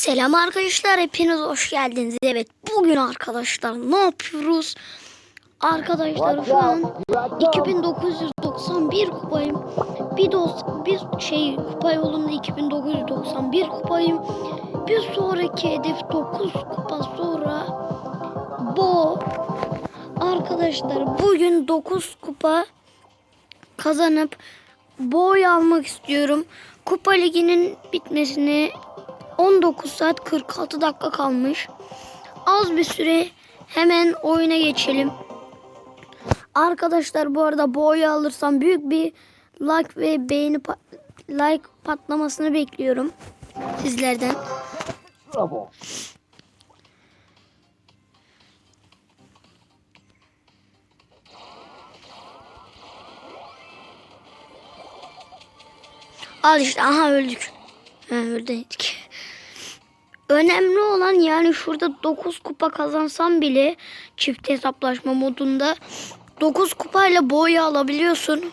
Selam arkadaşlar hepiniz hoş geldiniz. Evet bugün arkadaşlar ne yapıyoruz? Arkadaşlar şu an 2991 kupayım. Bir dost bir şey kupa yolunda 2991 kupayım. Bir sonraki hedef 9 kupa sonra bu arkadaşlar bugün 9 kupa kazanıp boy almak istiyorum. Kupa liginin bitmesine 19 saat 46 dakika kalmış. Az bir süre hemen oyuna geçelim. Arkadaşlar bu arada boyu alırsam büyük bir like ve beğeni pa- like patlamasını bekliyorum sizlerden. Al işte aha öldük. Ha, öldük. Önemli olan yani şurada 9 kupa kazansam bile çift hesaplaşma modunda 9 kupayla boyu alabiliyorsun.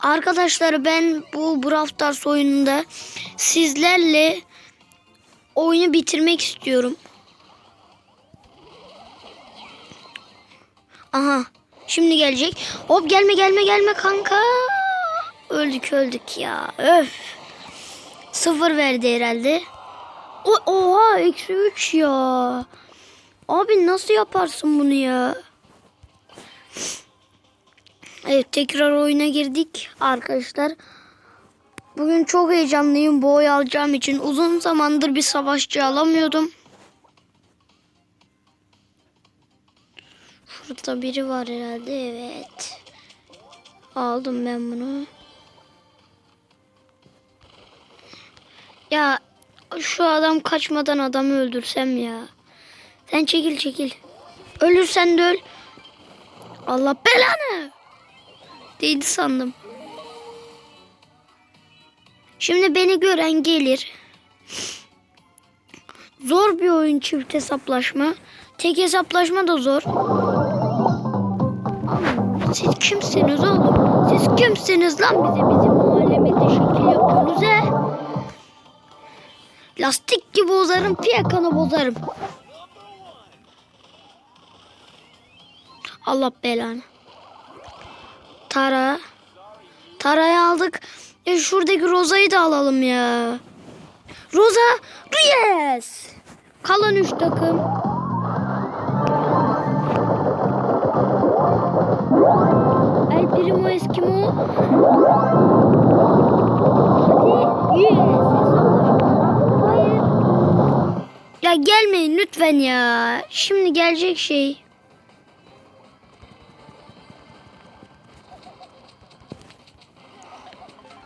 Arkadaşlar ben bu Brawl Stars oyununda sizlerle oyunu bitirmek istiyorum. Aha şimdi gelecek. Hop gelme gelme gelme kanka. Öldük öldük ya. Öf. Sıfır verdi herhalde. O, oha eksi üç ya. Abi nasıl yaparsın bunu ya? Evet tekrar oyuna girdik arkadaşlar. Bugün çok heyecanlıyım boy alacağım için. Uzun zamandır bir savaşçı alamıyordum. Şurada biri var herhalde evet. Aldım ben bunu. Ya şu adam kaçmadan adamı öldürsem ya. Sen çekil çekil. Ölürsen de öl. Allah belanı. Değdi sandım. Şimdi beni gören gelir. Zor bir oyun çift hesaplaşma. Tek hesaplaşma da zor. Siz kimsiniz oğlum? Siz kimsiniz lan bize bizim mahallemizde şekil yapıyorsunuz he? Lastik gibi bozarım, fiyakanı bozarım. Allah belanı. Tara. Tara'yı aldık. E şuradaki Roza'yı da alalım ya. Roza Reyes. Kalan üç takım. El Primo Eskimo. Hadi. Yes. Hayır. Ya gelmeyin lütfen ya. Şimdi gelecek şey.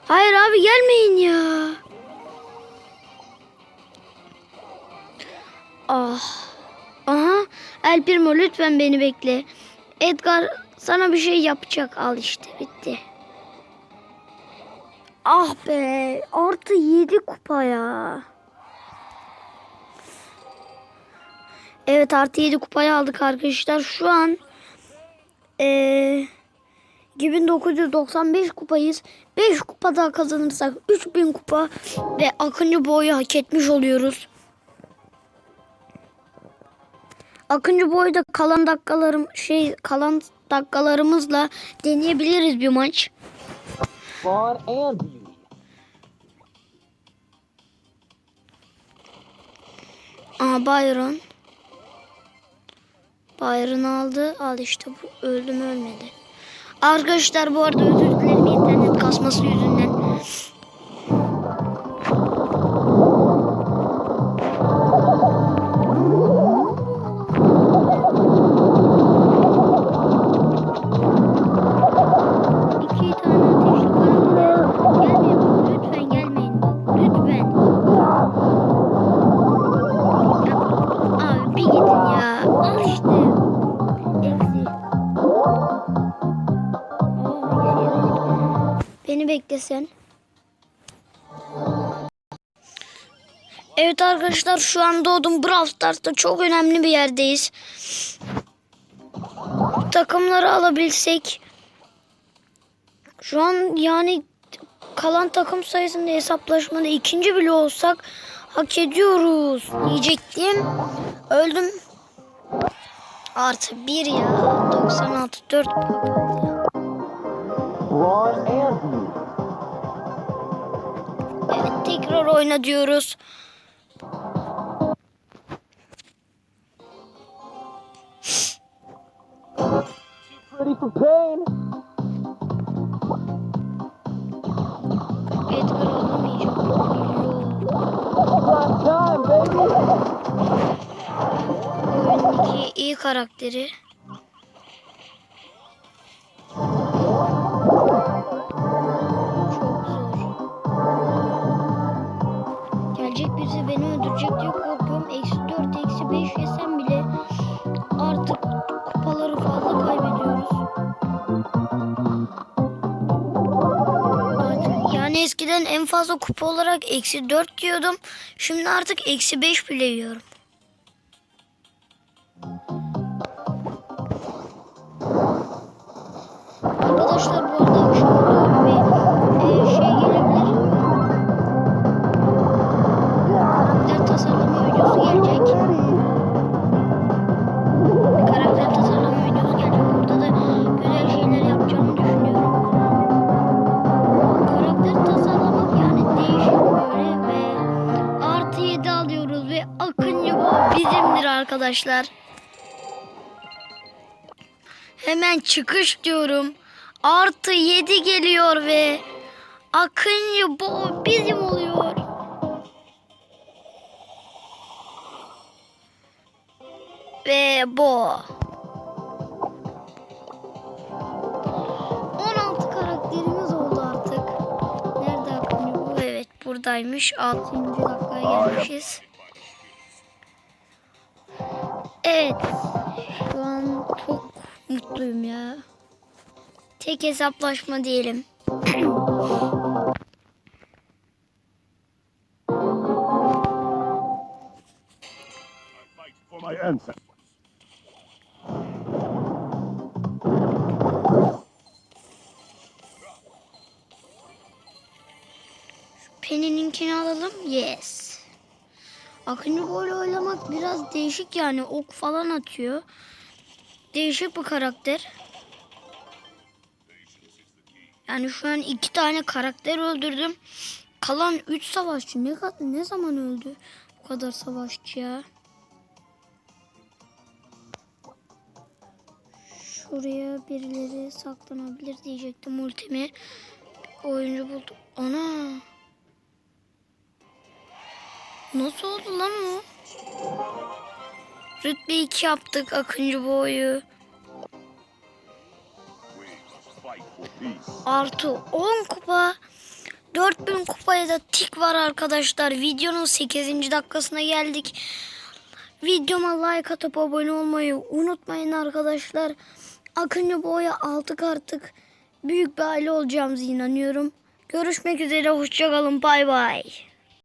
Hayır abi gelmeyin ya. Ah. Aha. El lütfen beni bekle. Edgar sana bir şey yapacak. Al işte bitti. Ah be. Artı 7 kupa ya. Evet artı 7 kupayı aldık arkadaşlar. Şu an eee 2995 kupayız. 5 kupa daha kazanırsak 3000 kupa ve Akıncı boyu hak etmiş oluyoruz. Akıncı boyda kalan dakikalarım şey kalan dakikalarımızla deneyebiliriz bir maç. Aa Byron. Byron aldı. Al işte bu öldü mü ölmedi. Arkadaşlar bu arada özür dilerim internet kasması yüzünden. Beni beklesen. Evet arkadaşlar şu an doğdum Brawl Stars'ta çok önemli bir yerdeyiz. Takımları alabilsek. Şu an yani kalan takım sayısında hesaplaşmada ikinci bile olsak hak ediyoruz diyecektim. Öldüm. Artı 1 ya. 96 4 Braun tekrar oyna diyoruz. Edgar! Oyundaki iyi karakteri. Eskiden en fazla kupa olarak eksi 4 diyordum. Şimdi artık eksi 5 bile yiyorum. Arkadaşlar bu arada arkadaşlar. Hemen çıkış diyorum. Artı 7 geliyor ve Akıncı bu bizim oluyor. Ve bu. 16 karakterimiz oldu artık. Nerede Akıncı bu? Evet buradaymış. 6. dakikaya gelmişiz. Evet. Şu an çok mutluyum ya. Tek hesaplaşma diyelim. Penny'ninkini alalım. Yes. Akıncı böyle oynamak biraz değişik yani. Ok falan atıyor. Değişik bir karakter. Yani şu an iki tane karakter öldürdüm. Kalan üç savaşçı ne, ne zaman öldü? Bu kadar savaşçı ya. Şuraya birileri saklanabilir diyecektim ultimi. Oyuncu buldum. Ana. Nasıl oldu lan o? Rütbe 2 yaptık Akıncı boyu. Artı 10 kupa. 4000 kupaya da tik var arkadaşlar. Videonun 8. dakikasına geldik. Videoma like atıp abone olmayı unutmayın arkadaşlar. Akıncı boya aldık artık. Büyük bir aile olacağımıza inanıyorum. Görüşmek üzere. Hoşçakalın. Bay bay.